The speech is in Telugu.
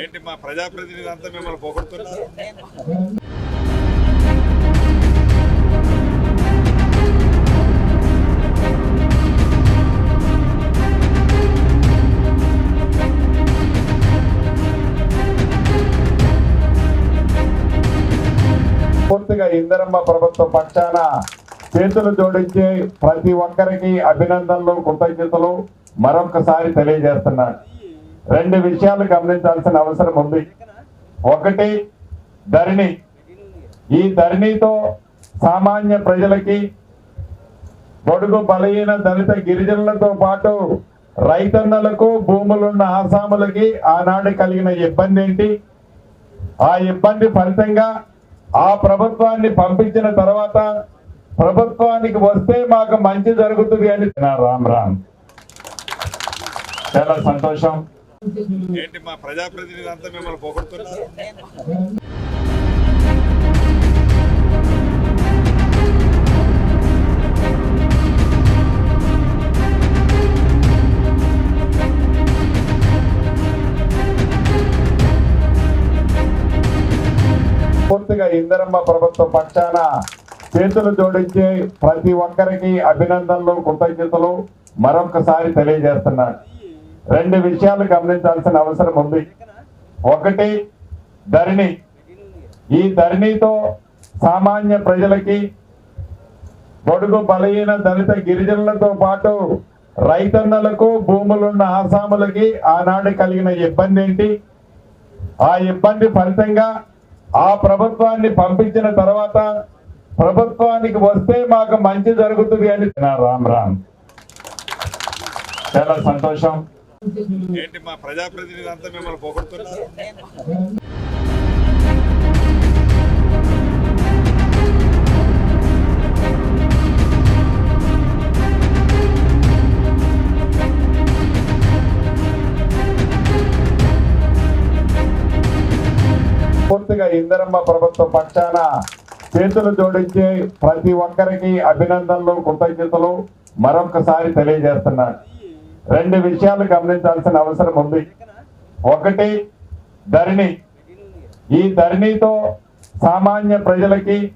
ఏంటి మా ప్రజాప్రతినిధి అంతా మిమ్మల్ని పొగడుతున్నారు? పూర్తిగా ఇందరమ్మ ప్రభుత్వ పక్షాన చేతులు జోడించి ప్రతి ఒక్కరికి అభినందనలు కృతజ్ఞతలు మరొకసారి తెలియజేస్తున్నాను. రెండు విషయాలు గమనించాల్సిన అవసరం ఉంది. ఒకటి ధరణి. ఈ ధరణితో సామాన్య ప్రజలకి పొడుగు బలహీన దళిత గిరిజనులతో పాటు రైతన్నలకు భూములున్న ఆసాములకి ఆనాడు కలిగిన ఇబ్బంది ఏంటి? ఆ ఇబ్బంది ఫలితంగా ఆ ప్రభుత్వాన్ని పంపించిన తర్వాత ప్రభుత్వానికి వస్తే మాకు మంచి జరుగుతుంది అని. రామ్ రామ్. చాలా సంతోషం. ఏంటి మా ప్రజాప్రతినిధి అంతా మిమ్మల్ని పొగడుతున్నారు? పూర్తిగా ఇందరమ్మ ప్రభుత్వ పక్షాన చేతులు జోడించి ప్రతి ఒక్కరికి అభినందనలు కృతజ్ఞతలు మరొకసారి తెలియజేస్తున్నాను. రెండు విషయాలు గమనించాల్సిన అవసరం ఉంది. ఒకటి ధరణి. ఈ ధరణితో సామాన్య ప్రజలకి పొడుగు బలహీన దళిత గిరిజనులతో పాటు రైతన్నలకు భూములున్న ఆసాములకి ఆనాడు కలిగిన ఇబ్బంది ఏంటి? ఆ ఇబ్బంది ఫలితంగా ఆ ప్రభుత్వాన్ని పంపించిన తర్వాత ప్రభుత్వానికి వస్తే మాకు మంచి జరుగుతుంది అని. రామ్ రామ్. చాలా సంతోషం. ఏంటి మా ప్రజాప్రతినిధి అంతా మిమ్మల్ని పొగడుతున్నారు? పూర్తిగా ఇందరమ్మ ప్రభుత్వ పక్షాన చేతులు జోడించి ప్రతి ఒక్కరికి అభినందనలు కృతజ్ఞతలు మరొకసారి తెలియజేస్తున్నాను. రెండు విషయాలు గమనించాల్సిన అవసరం ఉంది. ఒకటి ధరణి. ఈ ధరణితో సామాన్య ప్రజలకి